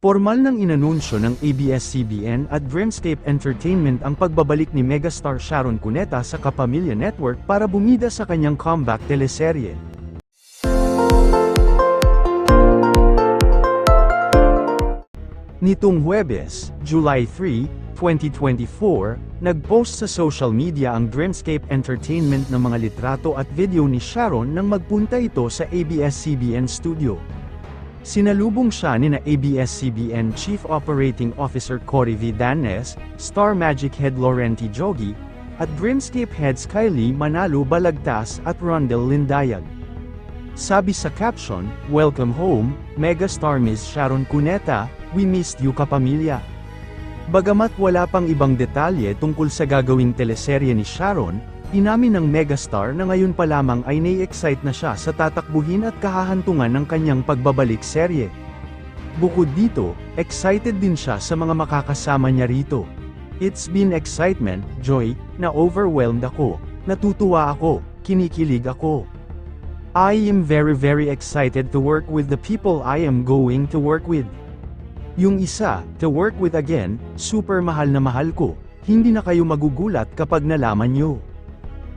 Formal nang inanunsyo ng ABS-CBN at Dreamscape Entertainment ang pagbabalik ni megastar Sharon Cuneta sa Kapamilya Network para bumida sa kanyang comeback teleserye. Nitong Huwebes, July 3, 2024, nag-post sa social media ang Dreamscape Entertainment ng mga litrato at video ni Sharon nang magpunta ito sa ABS-CBN studio. Sinalubong siya ni na ABS-CBN Chief Operating Officer Cory V. Danes, Star Magic Head Laurenti Jogi, at Dreamscape Heads Kylie Manalo Balagtas at Rondel Lindayag. Sabi sa caption, Welcome home, megastar Miss Sharon Cuneta, we missed you kapamilya. Bagamat wala pang ibang detalye tungkol sa gagawing teleserye ni Sharon, inamin ng megastar na ngayon pa lamang ay nai-excite na siya sa tatakbuhin at kahahantungan ng kanyang pagbabalik serye. Bukod dito, excited din siya sa mga makakasama niya rito. It's been excitement, joy, na overwhelmed ako, natutuwa ako, kinikilig ako. I am very very excited to work with the people I am going to work with. Yung isa, to work with again, super mahal na mahal ko, hindi na kayo magugulat kapag nalaman nyo.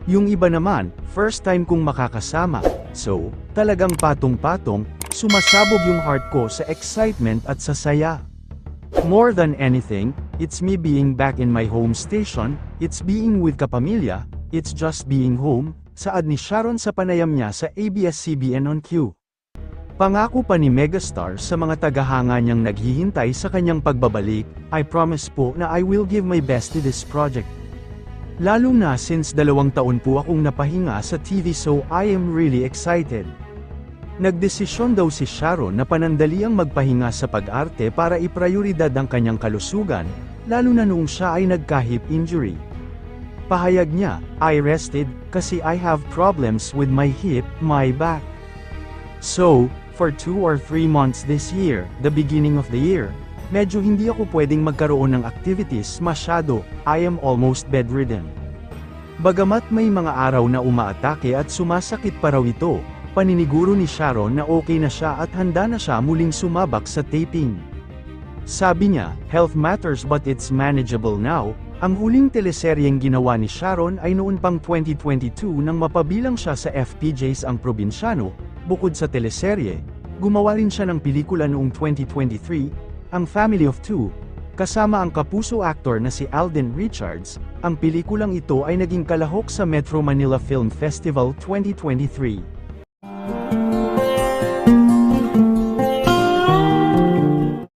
Yung iba naman, first time kong makakasama, so, talagang patong-patong, sumasabog yung heart ko sa excitement at sa saya. More than anything, it's me being back in my home station, it's being with kapamilya, it's just being home, saad ni Sharon sa panayam niya sa ABS-CBN on Q. Pangako pa ni Megastar sa mga tagahanga niyang naghihintay sa kanyang pagbabalik, I promise po na I will give my best to this project. Lalo na since dalawang taon po akong napahinga sa TV so I am really excited. Nagdesisyon daw si Sharon na panandaliang magpahinga sa pag-arte para iprioridad ang kanyang kalusugan, lalo na noong siya ay nagka-hip injury. Pahayag niya, I rested, kasi I have problems with my hip, my back. So, for two or three months this year, the beginning of the year, medyo hindi ako pwedeng magkaroon ng activities masyado, I am almost bedridden. Bagamat may mga araw na umaatake at sumasakit pa raw ito, paniniguro ni Sharon na okay na siya at handa na siya muling sumabak sa taping. Sabi niya, health matters but it's manageable now, ang huling teleseryeng ginawa ni Sharon ay noon pang 2022 nang mapabilang siya sa FPJs ang probinsyano, bukod sa teleserye, gumawa rin siya ng pelikula noong 2023, ang Family of Two, kasama ang kapuso actor na si Alden Richards, ang pelikulang ito ay naging kalahok sa Metro Manila Film Festival 2023.